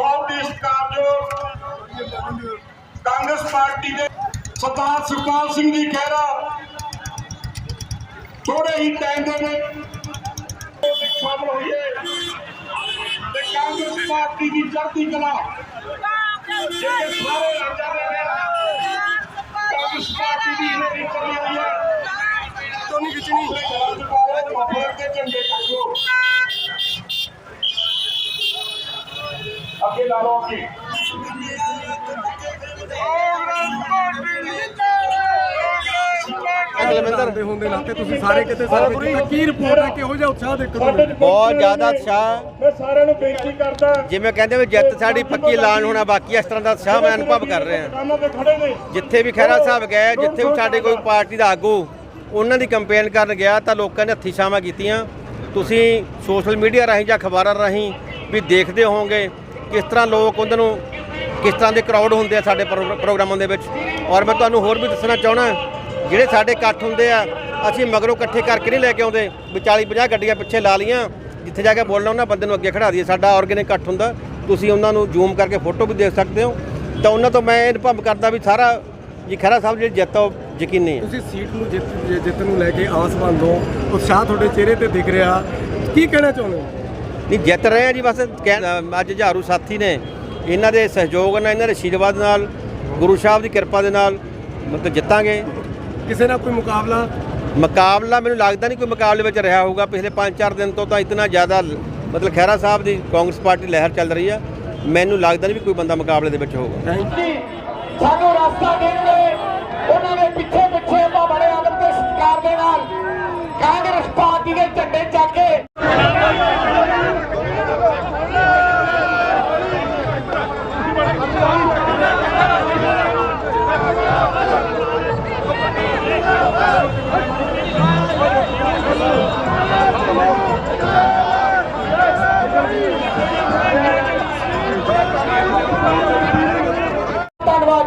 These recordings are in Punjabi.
ਬਹੁਤ ਹੀ ਸਤਿਕਾਰਯੋਗ ਕਾਂਗਰਸ ਪਾਰਟੀ ਦੇ ਸਰਦਾਰ ਸੁਖਪਾਲ ਸਿੰਘ ਜੀ ਖਹਿਰਾ ਥੋੜੇ ਹੀ ਟਾਈਮ ਦੇ ਵਿੱਚ ਸ਼ਾਮਲ ਹੋਈਏ ਤੇ ਕਾਂਗਰਸ ਪਾਰਟੀ ਦੀ ਚੜ੍ਹਦੀ ਕਲਾ ਜਿਹੜੇ ਸਾਰੇ ਰਾਜਾਂ ਦੇ ਵਿੱਚ ਕਾਂਗਰਸ ਪਾਰਟੀ ਦੀ ਹਨੇਰੀ ਚੱਲੀ ਹੋਈ ਹੈ ਟੋਨੀ ਖਿੱਚਣੀ। ਮਫਲਰ ਦੇ ਝੰਡੇ ਚੱਕੋ ਅੱਗੇ ਲਾ ਲਓ ਅੱਗੇ ਲਵਿੰਦਰ ਦੇ ਹੁੰਦੇ ਨਾਤੇ ਤੁਸੀਂ ਸਾਰੇ ਕਿਤੇ ਸਾਰੇ ਕਿਤੇ ਕੀ ਰਿਪੋਰਟ ਹੈ ਕਿਹੋ ਜਿਹਾ ਉਤਸ਼ਾਹ ਦੇਖਣ ਨੂੰ ਮਿਲਿਆ? ਬਹੁਤ ਜ਼ਿਆਦਾ ਉਤਸ਼ਾਹ। ਮੈਂ ਸਾਰਿਆਂ ਨੂੰ ਬੇਨਤੀ ਕਰਦਾ। ਜਿਵੇਂ ਕਹਿੰਦੇ ਵੀ ਜਿੱਤ ਸਾਡੀ ਪੱਕੀ ਐਲਾਨ ਹੋਣਾ ਬਾਕੀ ਇਸ ਤਰ੍ਹਾਂ ਦਾ ਉਤਸ਼ਾਹ ਮੈਂ ਅਨੁਭਵ ਕਰ ਰਿਹਾ। ਜਿੱਥੇ ਵੀ ਖਹਿਰਾ ਸਾਹਿਬ ਗਏ ਜਿੱਥੇ ਵੀ ਸਾਡੇ ਕੋਈ ਪਾਰਟੀ ਦਾ ਆਗੂ ਉਹਨਾਂ ਦੀ ਕੰਪੇਨ ਕਰਨ ਗਿਆ ਤਾਂ ਲੋਕਾਂ ਨੇ ਹੱਥੀ ਛਾਵਾਂ ਕੀਤੀਆਂ। ਤੁਸੀਂ ਸੋਸ਼ਲ ਮੀਡੀਆ ਰਾਹੀਂ ਜਾਂ ਅਖਬਾਰਾਂ ਰਾਹੀਂ ਵੀ ਦੇਖਦੇ ਹੋਵੋਗੇ ਕਿਸ ਤਰ੍ਹਾਂ ਲੋਕ ਉਹਨਾਂ ਨੂੰ ਕਿਸ ਤਰ੍ਹਾਂ ਦੇ ਕਰਾਊਡ ਹੁੰਦੇ ਆ ਸਾਡੇ ਪ੍ਰੋ- ਪ੍ਰੋਗਰਾਮਾਂ ਦੇ ਵਿੱਚ? ਔਰ ਮੈਂ ਤੁਹਾਨੂੰ ਹੋਰ ਵੀ ਦੱਸਣਾ ਚਾਹਣਾ ਜਿਹੜੇ ਸਾਡੇ ਇਕੱਠ ਹੁੰਦੇ ਆ, ਅਸੀਂ ਮਗਰੋਂ ਇਕੱਠੇ ਕਰਕੇ ਨਹੀਂ ਲੈ ਕੇ ਆਉਂਦੇ। ਵੀ 40 50 ਗੱਡੀਆਂ ਪਿੱਛੇ ਲਾ ਲੀਆਂ ਜਿੱਥੇ ਜਾ ਕੇ ਬੋਲਣਾ ਉਹਨਾਂ ਬੰਦੇ ਨੂੰ ਅੱਗੇ ਖੜਾ ਦਈਏ। ਸਾਡਾ ਆਰਗੇਨਿਕ ਇਕੱਠ ਹੁੰਦਾ, ਤੁਸੀਂ ਉਹਨਾਂ ਨੂੰ ਜ਼ੂਮ ਕਰਕੇ ਫੋਟੋ ਵੀ ਦੇਖ ਸਕਦੇ ਹੋ। ਤਾਂ ਉਹਨਾਂ ਤੋਂ ਮੈਂ ਇਹ ਅਨੁਭਵ ਕਰਦਾ ਵੀ ਸਾਰਾ ਜੀ ਖਹਿਰਾ ਸਾਹਿਬ ਜਿਹੜੀ ਜਿੱਤ ਆ, ਉਹ ਯਕੀਨੀ ਹੈ ਤੁਸੀਂ ਸੀਟ ਨੂੰ ਜਿੱਤ ਜਿੱਤ ਨੂੰ ਲੈ ਕੇ ਆਸਮੰਦ ਹੋ ਉਤਸ਼ਾਹ ਤੁਹਾਡੇ ਚਿਹਰੇ ਤੇ ਦਿਖ ਰਿਹਾ। ਕੀ ਕਹਿਣਾ ਚਾਹੁੰਦੇ ਹੋ? ਨਹੀਂ ਜਿੱਤ ਰਹੇ ਆ ਜੀ ਬਸ ਕਹਿ- ਅੱਜ ਝਾਰੂ ਸਾਥੀ ਨੇ ਇਹਨਾਂ ਦੇ ਸਹਿਯੋਗ ਨਾਲ ਇਹਨਾਂ ਦੇ ਆਸ਼ੀਰਵਾਦ ਨਾਲ ਗੁਰੂ ਸਾਹਿਬ ਦੀ ਕਿਰਪਾ ਦੇ ਨਾਲ ਮਤਲਬ ਜਿੱਤਾਂਗੇ। ਕਿਸੇ ਨਾਲ ਕੋਈ ਮੁਕਾਬਲਾ? ਮੁਕਾਬਲਾ ਮੈਨੂੰ ਲੱਗਦਾ ਨਹੀਂ ਕੋਈ ਮੁਕਾਬਲੇ ਵਿੱਚ ਰਿਹਾ ਹੋਊਗਾ। ਪਿਛਲੇ 5-4 ਦਿਨ ਤੋਂ ਤਾਂ ਇਤਨਾ ਜ਼ਿਆਦਾ ਮਤਲਬ ਖਹਿਰਾ ਸਾਹਿਬ ਦੀ ਕਾਂਗਰਸ ਪਾਰਟੀ ਲਹਿਰ ਚੱਲ ਰਹੀ ਆ। ਮੈਨੂੰ ਲੱਗਦਾ ਨਹੀਂ ਵੀ ਕੋਈ ਬੰਦਾ ਮੁਕਾਬਲੇ ਦੇ ਵਿੱਚ ਹੋਊਗਾ। ਥੈਂਕ ਸਾਨੂੰ ਰਸਤਾ ਦੇਣਗੇ ਉਹਨਾਂ ਦੇ ਪਿੱਛੇ ਪਿੱਛੇ ਆਪਾਂ ਬੜੇ ਆਦਰ ਤੇ ਸਤਿਕਾਰ ਦੇ ਨਾਲ ਕਾਂਗਰਸ ਪਾਰਟੀ ਦੇ ਝੰਡੇ ਚੱਕ ਕੇ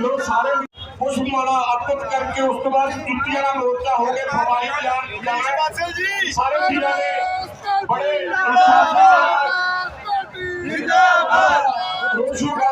ਲੋਕ ਸਾਰੇ ਪੁਸ਼ਪ ਮਾਲਾ ਅਰਪਿਤ ਕਰਕੇ ਉਸ ਤੋਂ ਬਾਅਦ ਟਿੱਟੀਆਂ ਦਾ ਮੋਰਚਾ ਹੋ ਕੇ ਫਵਾਰੀ ਜਾਣ ਜਾਣਾ ਜੀ ਸਾਰੇ ਵੀਰਾਂ ਨੇ ਬੜੇ ਉਤਸ਼ਾਹ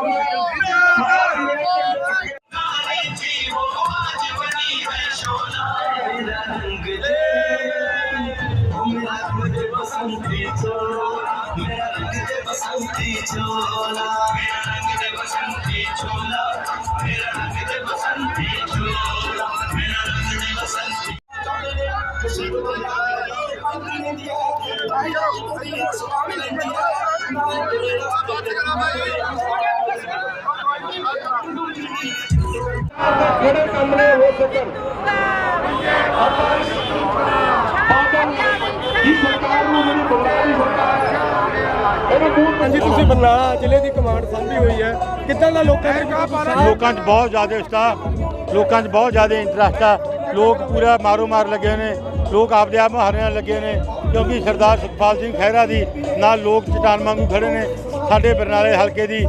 ਜਿਹੜੇ ਕੰਮ ਨੇ ਹੋ ਸਕਣ ਆਪਾਂ ਬਾਦਲ ਦੀ ਸਰਕਾਰ ਨੂੰ ਜਿਹੜੀ ਬੰਗਾਲੀ ਸਰਕਾਰ ਹੈ ਇਹਨੂੰ ਦੂਰ ਹਾਂਜੀ ਤੁਸੀਂ ਬਰਨਾਲਾ ਜ਼ਿਲ੍ਹੇ ਦੀ ਕਮਾਂਡ ਸੰਭੀ ਹੋਈ ਹੈ। ਕਿੱਦਾਂ ਦਾ ਲੋਕਾਂ ਦੇ 'ਚ ਬਹੁਤ ਜ਼ਿਆਦਾ ਉਤਸ਼ਾਹ ਲੋਕਾਂ 'ਚ ਬਹੁਤ ਜ਼ਿਆਦਾ ਇੰਟਰਸਟ ਆ। ਲੋਕ ਪੂਰਾ ਮਾਰੋ ਮਾਰ ਲੱਗੇ ਨੇ ਲੋਕ ਆਪਦੇ ਆਪ ਹਾਰੇ ਨਾਲ ਲੱਗੇ ਨੇ ਕਿਉਂਕਿ ਸਰਦਾਰ ਸੁਖਪਾਲ ਸਿੰਘ ਖਹਿਰਾ ਦੀ ਨਾਲ ਲੋਕ ਚਟਾਨ ਵਾਂਗੂ ਖੜੇ ਨੇ। ਸਾਡੇ ਬਰਨਾਲੇ ਹਲਕੇ ਦੀ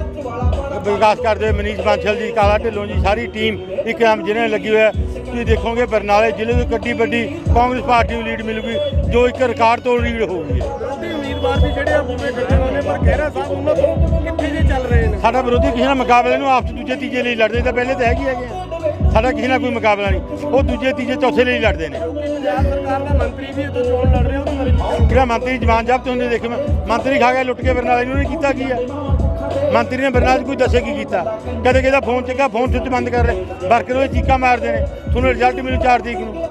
ਵਿਕਾਸ ਕਰਦੇ ਮਨੀਸ਼ ਬਾਂਸਲ ਜੀ ਕਾਲਾ ਢਿੱਲੋਂ ਜੀ ਸਾਰੀ ਟੀਮ ਇੱਕ ਆਮ ਜਿਹਨੇ ਲੱਗੀ ਹੋਇਆ। ਤੁਸੀਂ ਦੇਖੋਗੇ ਬਰਨਾਲੇ ਜ਼ਿਲ੍ਹੇ ਤੋਂ ਕੱਡੀ ਵੱਡੀ ਕਾਂਗਰਸ ਪਾਰਟੀ ਨੂੰ ਲੀਡ ਮਿਲੂਗੀ ਜੋ ਇੱਕ ਰਿਕਾਰਡ ਤੋਂ ਲੀਡ ਹੋਊਗੀ। ਉਮੀਦਵਾਰ ਵੀ ਜਿਹੜੇ ਆ ਪੂਰੇ ਇਕੱਠੇ ਹੋਣੇ ਪਰ ਖਹਿਰਾ ਸਾਹਿਬ ਉਹਨਾਂ ਤੋਂ ਕਿੱਥੇ ਜੇ ਚੱਲ ਰਹੇ ਨੇ? ਸਾਡਾ ਵਿਰੋਧੀ ਕਿਸੇ ਨਾਲ ਮੁਕਾਬਲੇ ਨੂੰ ਆਪਸ ਦੂਜੇ ਤੀਜੇ ਲਈ ਲੜਦੇ ਤਾਂ ਪਹਿਲੇ ਤਾਂ ਹੈਗੇ ਹੀ ਹੈਗੇ। ਸਾਡਾ ਕਿਸੇ ਨਾਲ ਕੋਈ ਮੁਕਾਬਲਾ ਨਹੀਂ। ਉਹ ਦੂਜੇ ਤੀਜੇ ਚੌਥੇ ਲਈ ਲੜਦੇ ਨੇ। ਪੰਜਾਬ ਸਰਕਾਰ ਦਾ ਮੰਤਰੀ ਵੀ ਇੱਥੋਂ ਚੋਣ ਲੜ ਰਿਹਾ ਬਾਰੇ ਕਿਹੜਾ ਮੰਤਰੀ ਜਵਾਨ ਜਬਤ ਹੁੰਦੇ ਦੇਖੇ ਮੰਤਰੀ ਖਾ ਕੇ ਲੁੱਟ ਕੇ ਬਰਨਾਲੇ ਨੂੰ ਨੇ ਕੀਤਾ ਕੀ ਆ? ਮੰਤਰੀ ਨੇ ਬਰਨਾਲੇ ਕੋਈ ਦੱਸੇ ਕੀ ਕੀਤਾ? ਕਦੇ ਕਿਹਦਾ ਫੋਨ ਚੱਕਾ ਫੋਨ ਸੁੱਚ ਬੰਦ ਕਰ ਰਿਹਾ ਵਰਕਰ ਉਹ ਚੀਕਾ ਮਾਰਦੇ ਨੇ। ਤੁਹਾਨੂੰ ਰਿਜ਼ਲਟ ਮਿਲੂ 4 ਤਰੀਕ ਨੂੰ।